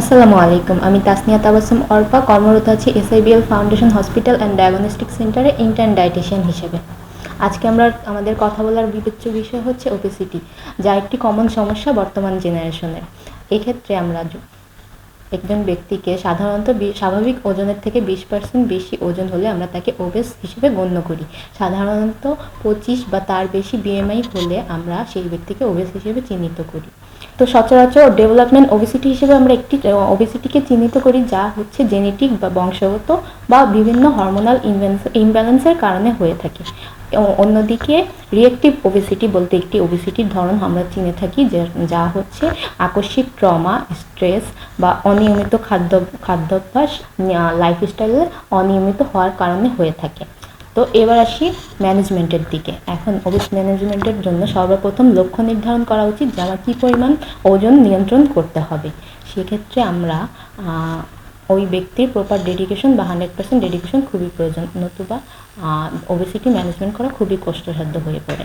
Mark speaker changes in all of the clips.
Speaker 1: আসসালামু আলাইকুম। আমি তাসনিয়া তাবাসুম অর্পা কর্মরত আছি SIBL foundation hospital and diagnostic সেন্টারে ইন্টার্ন ডায়েটিশিয়ান হিসেবে। আজকে আমরা আমাদের কথা বলার বিবেচ্য বিষয় হচ্ছে ওবেসিটি, যা একটি কমন সমস্যা বর্তমান জেনারেশনের এক্ষেত্রে আমরা একজন ব্যক্তিকে সাধারণত স্বাভাবিক ওজনের থেকে বিশ পার্সেন্ট বেশি ওজন হলে আমরা তাকে ওবেস হিসেবে গণ্য করি। সাধারণত পঁচিশ বা তার বেশি বিএমআই হলে আমরা সেই ব্যক্তিকে ওবেস হিসেবে চিহ্নিত করি। তো সচরাচর ডেভেলপমেন্ট ওবেসিটি হিসেবে আমরা একটি ওবেসিটিকে চিহ্নিত করি যা হচ্ছে জেনেটিক বা বংশগত বা বিভিন্ন হরমোনাল ইমব্যালেন্সের কারণে হয়ে থাকে। অন্যদিকে রিয়েক্টিভ ওবিসিটি বলতে একটি ওবিসিটির ধরন আমরা চিনে থাকি যে- হচ্ছে আকস্মিক ট্রমা স্ট্রেস বা অনিয়মিত খাদ্য, খাদ্যাভ্যাস লাইফস্টাইলের অনিয়মিত হওয়ার কারণে হয়ে থাকে। তো এবার আসি ম্যানেজমেন্টের দিকে। এখন ওবেস ম্যানেজমেন্টের জন্য সর্বপ্রথম লক্ষ্য নির্ধারণ করা উচিত যে আমার কী পরিমাণ ওজন নিয়ন্ত্রণ করতে হবে। সেক্ষেত্রে আমরা ওই ব্যক্তির প্রপার ডেডিকেশন বা হান্ড্রেড পার্সেন্ট ডেডিকেশন খুবই প্রয়োজন। নতুবা ওবেসিটি ম্যানেজমেন্ট করা খুবই কষ্টসাধ্য হয়ে পড়ে।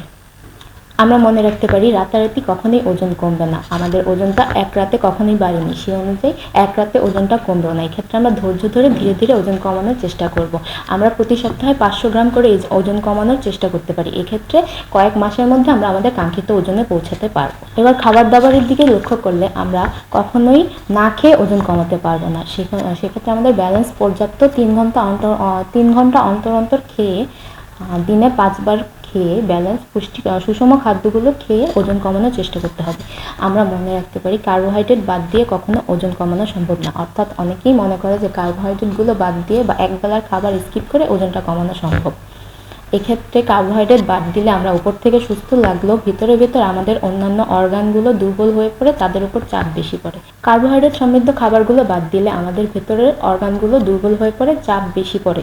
Speaker 1: আমরা মনে রাখতে পারি, রাতারাতি কখনোই ওজন কমবে না। আমাদের ওজনটা এক রাতে কখনোই বাড়েনি। সেই অনুযায়ী এক রাতে ওজনটা কমবেও না। এক্ষেত্রে আমরা ধৈর্য ধরে ধীরে ধীরে ওজন কমানোর চেষ্টা করব। আমরা প্রতি সপ্তাহে পাঁচশো গ্রাম করে ওজন কমানোর চেষ্টা করতে পারি। এক্ষেত্রে কয়েক মাসের মধ্যে আমরা আমাদের কাঙ্ক্ষিত ওজনে পৌঁছাতে পারব। এবার খাবার দাবারের দিকে লক্ষ্য করলে আমরা কখনোই না খেয়ে ওজন কমাতে পারব না। সেক্ষেত্রে আমাদের ব্যালেন্স পর্যাপ্ত তিন ঘণ্টা অন্তর তিন ঘণ্টা অন্তর অন্তর খেয়ে দিনে পাঁচবার খেয়ে ব্যালেন্স পুষ্টি সুষম খাদ্যগুলো খেয়ে ওজন কমানোর চেষ্টা করতে হবে। আমরা মনে রাখতে পারি কার্বোহাইড্রেট বাদ দিয়ে কখনো ওজন কমানো সম্ভব না। অর্থাৎ অনেকেই মনে করে যে কার্বোহাইড্রেটগুলো বাদ দিয়ে বা একবেলার খাবার স্কিপ করে ওজনটা কমানো সম্ভব। এক্ষেত্রে কার্বোহাইড্রেট বাদ দিলে আমরা উপর থেকে সুস্থ লাগলেও ভিতরে ভিতরে আমাদের অন্যান্য অর্গানগুলো দুর্বল হয়ে পড়ে, তাদের উপর চাপ বেশি পড়ে। কার্বোহাইড্রেট সমৃদ্ধ খাবারগুলো বাদ দিলে আমাদের ভেতরের অর্গানগুলো দুর্বল হয়ে পড়ে, চাপ বেশি পড়ে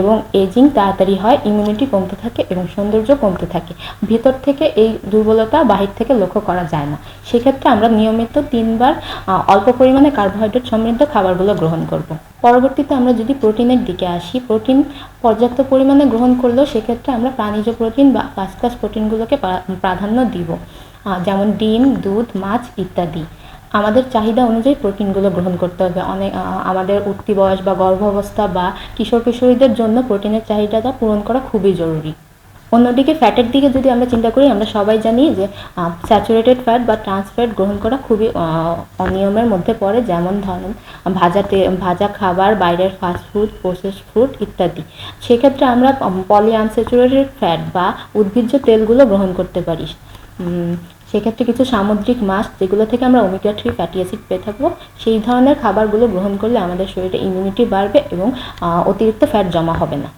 Speaker 1: এবং এজিং তাড়াতাড়ি হয় ইমিউনিটি কমতে থাকে এবং সৌন্দর্য কমতে থাকে। ভিতর থেকে এই দুর্বলতা বাহির থেকে লক্ষ্য করা যায় না। সেক্ষেত্রে আমরা নিয়মিত তিনবার অল্প পরিমাণে কার্বোহাইড্রেট সমৃদ্ধ খাবারগুলো গ্রহণ করব। পরবর্তীতে আমরা যদি প্রোটিনের দিকে আসি, প্রোটিন পর্যাপ্ত পরিমাণে গ্রহণ করলেও সেক্ষেত্রে আমরা প্রাণীজ প্রোটিন বা কাজ কাজ প্রোটিনগুলোকে প্রাধান্য দিব। যেমন ডিম, দুধ, মাছ ইত্যাদি। আমাদের চাহিদা অনুযায়ী প্রোটিনগুলো গ্রহণ করতে হবে। অনেক আমাদের উঠতি বয়স বা গর্ভাবস্থা বা কিশোর কিশোরীদের জন্য প্রোটিনের চাহিদাটা পূরণ করা খুবই জরুরি। অন্যদিকে ফ্যাটের দিকে যদি আমরা চিন্তা করি, আমরা সবাই জানি যে স্যাচুরেটেড ফ্যাট বা ট্রান্স ফ্যাট গ্রহণ করা খুবই অনিয়মের মধ্যে পড়ে। যেমন ধরেন, ভাজা ভাজা খাবার, বাইরের ফাস্ট ফুড প্রসেস ফুড ইত্যাদি। সেক্ষেত্রে আমরা পলি আনস্যাচুরেটেড ফ্যাট বা উদ্ভিজ্জ তেলগুলো গ্রহণ করতে পারি। সেক্ষেত্রে কিছু সামুদ্রিক মাছ, যেগুলো থেকে আমরা ওমেগা থ্রি ফ্যাটি অ্যাসিড পেয়ে থাকব, সেই ধরনের খাবারগুলো গ্রহণ করলে আমাদের শরীরে ইমিউনিটি বাড়বে এবং অতিরিক্ত ফ্যাট জমা হবে না।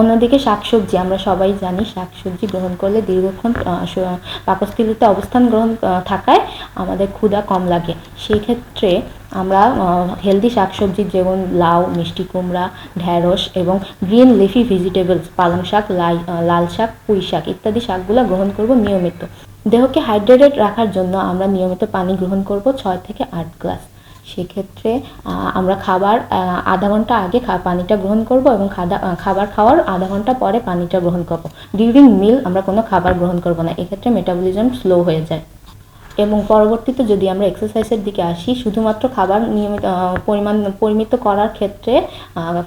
Speaker 1: অন্যদিকে শাকসবজি, আমরা সবাই জানি শাকসবজি গ্রহণ করলে দীর্ঘক্ষণ পাকস্থলিতে অবস্থান গ্রহণ থাকায় আমাদের ক্ষুধা কম লাগে। সেই ক্ষেত্রে আমরা হেলদি শাকসবজি যেমন লাউ, মিষ্টি কুমড়া ঢ্যাঁড়স এবং গ্রিন লিফি ভেজিটেবলস পালং শাক, লাই লাল শাক, পুঁই শাক ইত্যাদি শাকগুলো গ্রহণ করব নিয়মিত। দেহকে হাইড্রেটেড রাখার জন্য আমরা নিয়মিত পানি গ্রহণ করব ছয় থেকে আট গ্লাস সেক্ষেত্রে আমরা খাবার আধা ঘণ্টা আগে পানিটা গ্রহণ করব এবং খাবার খাওয়ার আধা ঘণ্টা পরে পানিটা গ্রহণ করব। ডিউরিং মিল আমরা কোনো খাবার গ্রহণ করব না। এক্ষেত্রে মেটাবলিজম স্লো হয়ে যায়। এবং পরবর্তীতে যদি আমরা এক্সারসাইজের দিকে আসি, শুধুমাত্র খাবার নিয়মিত পরিমাণ, পরিমিত করার ক্ষেত্রে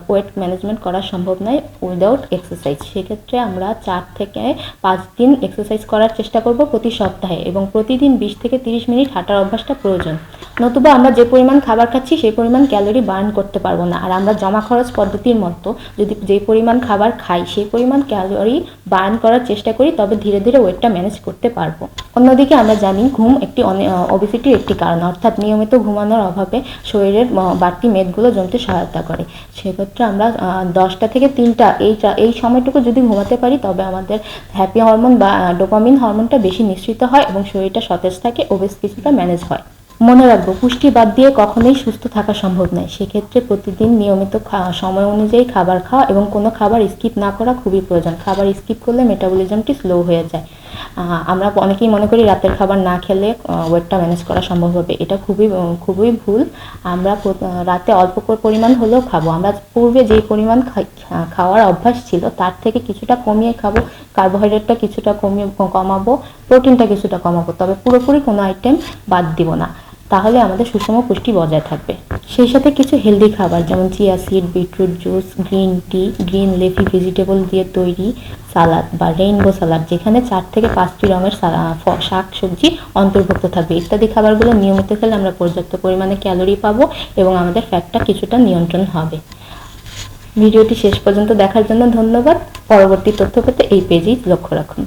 Speaker 1: ওয়েট ম্যানেজমেন্ট করা সম্ভব নয় উইদাউট এক্সারসাইজ সেক্ষেত্রে আমরা চার থেকে পাঁচ দিন এক্সারসাইজ করার চেষ্টা করব প্রতি সপ্তাহে এবং প্রতিদিন বিশ থেকে তিরিশ মিনিট হাঁটার অভ্যাসটা প্রয়োজন। নতুবা আমরা যে পরিমাণ খাবার খাচ্ছি, সেই পরিমাণ ক্যালোরি বার্ন করতে পারব না। আর আমরা জমা খরচ পদ্ধতির মতো যদি যে পরিমাণ খাবার খাই, সেই পরিমাণ ক্যালোরি বার্ন করার চেষ্টা করি, তবে ধীরে ধীরে ওয়েটটা ম্যানেজ করতে পারব। অন্যদিকে আমরা জানি ঘুম একটি ওবেসিটির একটি কারণ। অর্থাৎ নিয়মিত ঘুমানোর অভাবে শরীরের বাড়তি মেদগুলো জমতে সহায়তা করে। সেক্ষেত্রে আমরা দশটা থেকে তিনটা, এই এই সময়টুকু যদি ঘুমাতে পারি, তবে আমাদের হ্যাপি হরমোন বা ডোপামিন হরমোনটা বেশি নিঃসৃত হয় এবং শরীরটা সতেজ থাকে ওবেস কিছুটা ম্যানেজ হয়। মনে রাখব, পুষ্টি বাদ দিয়ে কখনোই সুস্থ থাকা সম্ভব নয়। সেক্ষেত্রে প্রতিদিন নিয়মিত সময় অনুযায়ী খাবার খাওয়া এবং কোনো খাবার স্কিপ না করা খুবই প্রয়োজন। খাবার স্কিপ করলে মেটাবলিজমটি স্লো হয়ে যায়। আমরা অনেকেই মনে করি রাতের খাবার না খেলে ওয়েটটা ম্যানেজ করা সম্ভব হবে। এটা খুবই খুবই ভুল। আমরা রাতে অল্প পরিমাণ হলেও খাব। আমরা পূর্বে যেই পরিমাণ খাওয়ার অভ্যাস ছিল, তার থেকে কিছুটা কমিয়ে খাব। কার্বোহাইড্রেটটা কিছুটা কমিয়ে কমাবো, প্রোটিনটা কিছুটা কমাবো। তবে পুরোপুরি কোনো আইটেম বাদ দিব না। তাহলে আমাদের সুষম পুষ্টি বজায় থাকবে। সেই সাথে কিছু হেলদি খাবার, যেমন chia seed beetroot juice green tea green leafy vegetable দিয়ে তৈরি সালাদ বা রেইনবো সালাদ যেখানে চার থেকে পাঁচটি রঙের শাক সবজি অন্তর্ভুক্ত থাকবে। ইত্যাদি খাবারগুলো নিয়মিত খেলে আমরা পর্যাপ্ত পরিমাণে ক্যালোরি পাবো এবং আমাদের ফ্যাটটা কিছুটা নিয়ন্ত্রণ হবে। ভিডিওটি শেষ পর্যন্ত দেখার জন্য ধন্যবাদ। পরবর্তী তথ্য পেতে এই পেজেই লক্ষ্য রাখুন।